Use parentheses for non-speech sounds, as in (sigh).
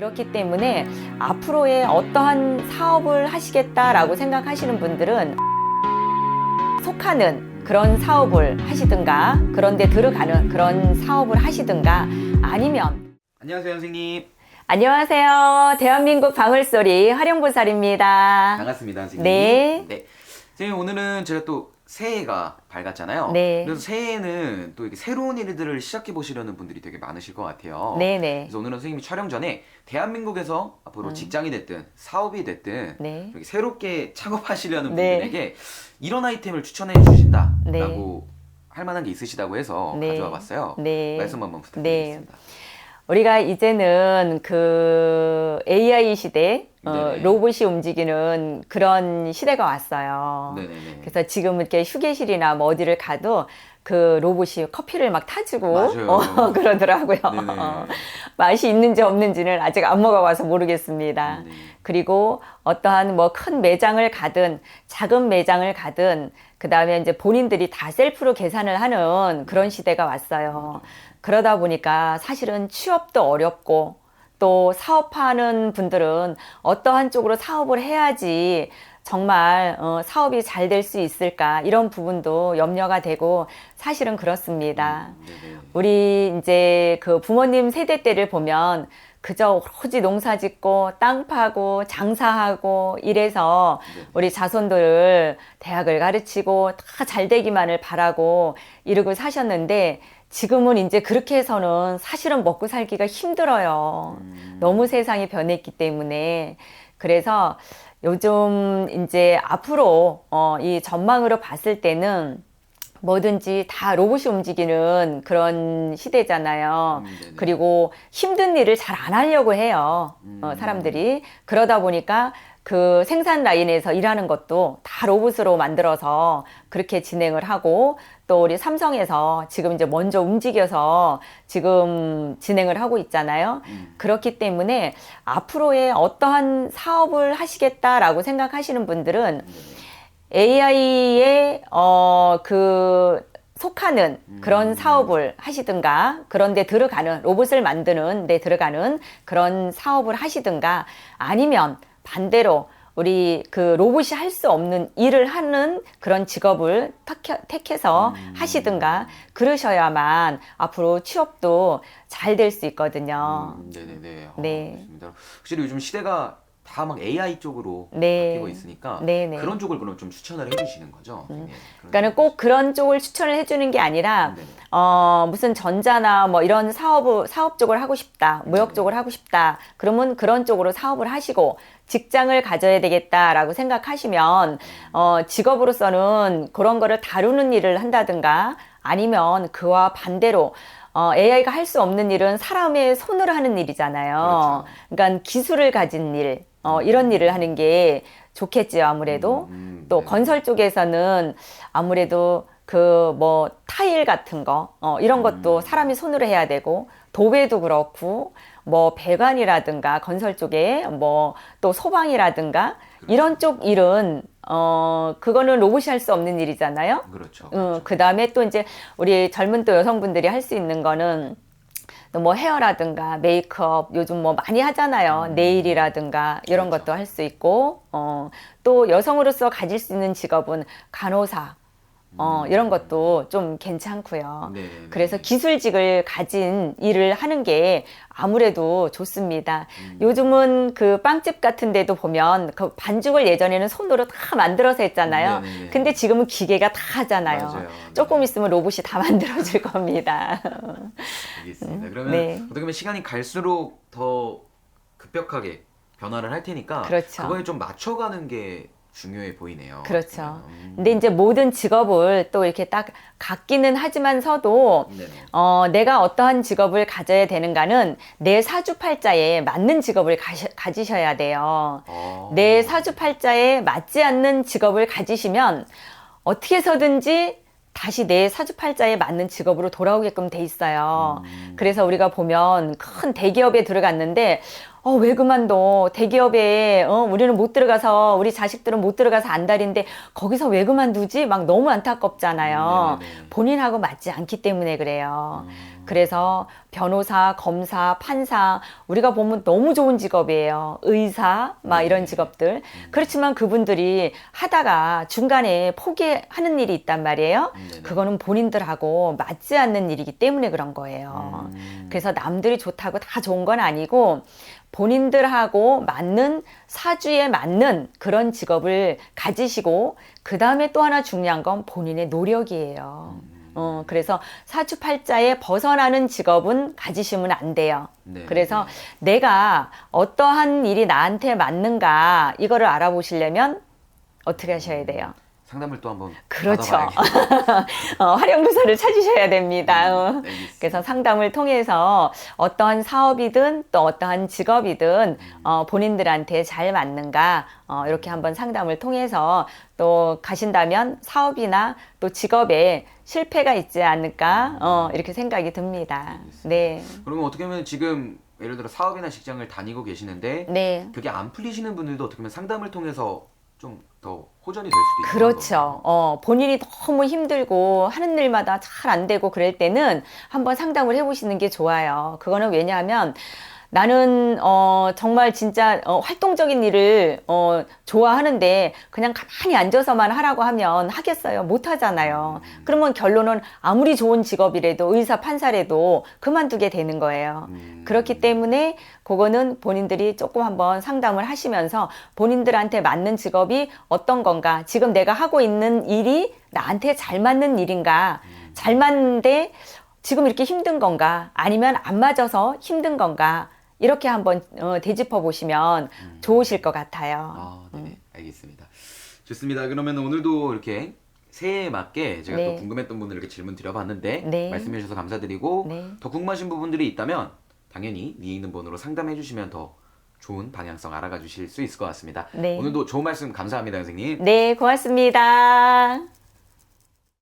그렇기 때문에 앞으로의 어떠한 사업을 하시겠다라고 생각하시는 분들은 속하는 그런 사업을 하시든가 그런데 들어가는 그런 사업을 하시든가 아니면 안녕하세요 선생님. 안녕하세요. 대한민국 방울소리 활용보살입니다. 반갑습니다 선생님. 네. 네. 선생님 오늘은 제가 또 새해가 밝았잖아요 네. 그래서 새해에는 또 이렇게 새로운 일들을 시작해 보시려는 분들이 되게 많으실 것 같아요 네네 그래서 오늘은 선생님이 촬영 전에 대한민국에서 앞으로 음. 직장이 됐든 사업이 됐든 네. 이렇게 새롭게 창업하시려는 네. 분들에게 이런 아이템을 추천해 주신다라고 네. 할 만한 게 있으시다고 해서 네. 가져와 봤어요 네. 말씀 한번 부탁드리겠습니다 우리가 이제는 그 AI 시대 어, 네네. 로봇이 움직이는 그런 시대가 왔어요. 네네네 그래서 지금 이렇게 휴게실이나 뭐 어디를 가도 그 로봇이 커피를 막 타주고. 어, (laughs) 그러더라고요. 어, (laughs) 맛이 있는지 없는지는 아직 안 먹어봐서 모르겠습니다. 네. 그리고 어떠한 뭐 큰 매장을 가든 작은 매장을 가든 그 다음에 이제 본인들이 다 셀프로 계산을 하는 그런 시대가 왔어요. 그러다 보니까 사실은 취업도 어렵고 또 사업하는 분들은 어떠한 쪽으로 사업을 해야지 정말 어, 사업이 잘 될 수 있을까 이런 부분도 염려가 되고 사실은 그렇습니다. 네네. 우리 이제 그 부모님 세대 때를 보면 그저 오로지 농사 짓고 땅 파고 장사하고 이래서 네. 우리 자손들을 대학을 가르치고 다 잘 되기만을 바라고 이러고 사셨는데 지금은 이제 그렇게 해서는 사실은 먹고 살기가 힘들어요. 음. 너무 세상이 변했기 때문에 그래서 요즘 이제 앞으로 어, 이 전망으로 봤을 때는 뭐든지 다 로봇이 움직이는 그런 시대잖아요. 음. 그리고 힘든 일을 잘 안 하려고 해요. 어, 음. 사람들이. 그러다 보니까 그 생산 라인에서 일하는 것도 다 로봇으로 만들어서 그렇게 진행을 하고 또 우리 삼성에서 지금 이제 먼저 움직여서 지금 진행을 하고 있잖아요. 음. 그렇기 때문에 앞으로의 어떠한 사업을 하시겠다라고 생각하시는 분들은 AI에 어그 속하는 그런 음. 사업을 하시든가 그런데 들어가는 로봇을 만드는 데 들어가는 그런 사업을 하시든가 아니면 반대로 우리 그 로봇이 할 수 없는 일을 하는 그런 직업을 택해- 택해서 음. 하시든가 그러셔야만 앞으로 취업도 잘 될 수 있거든요. 음, 네네네. 어, 네. 알겠습니다. 확실히 요즘 시대가 다 막 AI 쪽으로 네. 바뀌고 있으니까 네네. 그런 쪽을 그럼 좀 추천을 해주시는 거죠. 네, 그런 그러니까는 꼭 그런 쪽을 추천을 해주는 게 아니라 네네. 어, 무슨 전자나 뭐 이런 사업, 사업 쪽을 하고 싶다, 무역 쪽을 하고 싶다, 그러면 그런 쪽으로 사업을 하시고 직장을 가져야 되겠다라고 생각하시면, 어, 직업으로서는 그런 거를 다루는 일을 한다든가 아니면 그와 반대로 어, AI가 할 수 없는 일은 사람의 손으로 하는 일이잖아요. 그러니까 기술을 가진 일, 어, 이런 일을 하는 게 좋겠지요, 아무래도. 음, 또 네. 건설 쪽에서는 아무래도 그 뭐 타일 같은 거 어, 이런 것도 음. 사람이 손으로 해야 되고 도배도 그렇고 뭐 배관이라든가 건설 쪽에 뭐 또 소방이라든가 이런 쪽 일은 어 그거는 로봇이 할 수 없는 일이잖아요. 그렇죠. 음, 그 다음에 또 이제 우리 젊은 또 여성분들이 할 수 있는 거는 또뭐 헤어라든가 메이크업 요즘 뭐 많이 하잖아요. 음. 네일이라든가 이런 그렇죠. 것도 할 수 있고, 어, 또 여성으로서 가질 수 있는 직업은 간호사, 어, 이런 것도 좀 괜찮고요. 음. 네, 네. 그래서 기술직을 가진 일을 하는 게 아무래도 좋습니다. 요즘은 그 빵집 같은 데도 보면 그 반죽을 예전에는 손으로 다 만들어서 했잖아요. 네네네. 근데 지금은 기계가 다 하잖아요. 맞아요. 조금 네. 있으면 로봇이 다 (laughs) 만들어줄 겁니다. 알겠습니다. 그러면 네. 어떻게 보면 시간이 갈수록 더 급격하게 변화를 할 테니까 그렇죠. 거에 좀 맞춰가는 게 중요해 보이네요. 그렇죠. 음. 근데 이제 모든 직업을 또 이렇게 딱 갖기는 하지만서도 네네. 어, 내가 어떠한 직업을 가져야 되는가는 내 사주팔자에 맞는 직업을 가지셔야 돼요. 어. 내 사주팔자에 맞지 않는 직업을 가지시면 어떻게 해서든지 다시 내 사주팔자에 맞는 직업으로 돌아오게끔 돼 있어요. 음. 그래서 우리가 보면 큰 대기업에 들어갔는데 어, 왜 그만둬? 대기업에, 어, 우리는 못 들어가서, 우리 자식들은 못 들어가서 안달인데, 거기서 왜 그만두지? 막 너무 안타깝잖아요. 네네네. 본인하고 맞지 않기 때문에 그래요. 음. 그래서 변호사, 검사, 판사 우리가 보면 너무 좋은 직업이에요. 의사 막 이런 직업들. 그렇지만 그분들이 하다가 중간에 포기하는 일이 있단 말이에요. 음. 그거는 본인들하고 맞지 않는 일이기 때문에 그런 거예요. 음. 그래서 남들이 좋다고 다 좋은 건 아니고 본인들하고 맞는 사주에 맞는 그런 직업을 가지시고 그 다음에 또 하나 중요한 건 본인의 노력이에요. 어, 그래서 사주팔자에 벗어나는 직업은 가지시면 안 돼요. 네, 그래서 내가 어떠한 일이 나한테 맞는가 이거를 알아보시려면 어떻게 하셔야 돼요? 상담을 또 한번 그렇죠. (laughs) 어, 활용도서를 찾으셔야 됩니다. 어. 알겠습니다. 그래서 상담을 통해서 어떠한 사업이든 또 어떠한 직업이든 어, 본인들한테 잘 맞는가 어, 이렇게 한번 상담을 통해서 또 가신다면 사업이나 또 직업에 실패가 있지 않을까 어, 이렇게 생각이 듭니다. 네, 그러면 어떻게 보면 지금 예를 들어 사업이나 직장을 다니고 계시는데 네. 그게 안 풀리시는 분들도 어떻게 보면 상담을 통해서 좀 더 호전이 될 수도 있는 그렇죠. 어, 본인이 너무 힘들고 하는 일마다 잘 안 되고 그럴 때는 한번 상담을 해보시는 게 좋아요. 그거는 왜냐하면 나는 어, 정말 진짜 어, 활동적인 일을 어, 좋아하는데 그냥 가만히 앉아서만 하라고 하면 하겠어요? 못 하잖아요. 그러면 결론은 아무리 좋은 직업이라도 의사 판사라도 그만두게 되는 거예요. 음. 그렇기 때문에 그거는 본인들이 조금 한번 상담을 하시면서 본인들한테 맞는 직업이 어떤 건가, 지금 내가 하고 있는 일이 나한테 잘 맞는 일인가, 잘 맞는데 지금 이렇게 힘든 건가, 아니면 안 맞아서 힘든 건가, 이렇게 한번 어, 되짚어 보시면 좋으실 것 같아요. 아, 네, 알겠습니다. 좋습니다. 그러면 오늘도 이렇게 새해에 맞게 제가 네. 또 궁금했던 분들 이렇게 질문 드려봤는데 네. 말씀해 주셔서 감사드리고 네. 더 궁금하신 부분들이 있다면 당연히 위에 있는 번호로 상담해 주시면 더 좋은 방향성 알아가 주실 수 있을 것 같습니다. 네. 오늘도 좋은 말씀 감사합니다, 선생님. 네, 고맙습니다.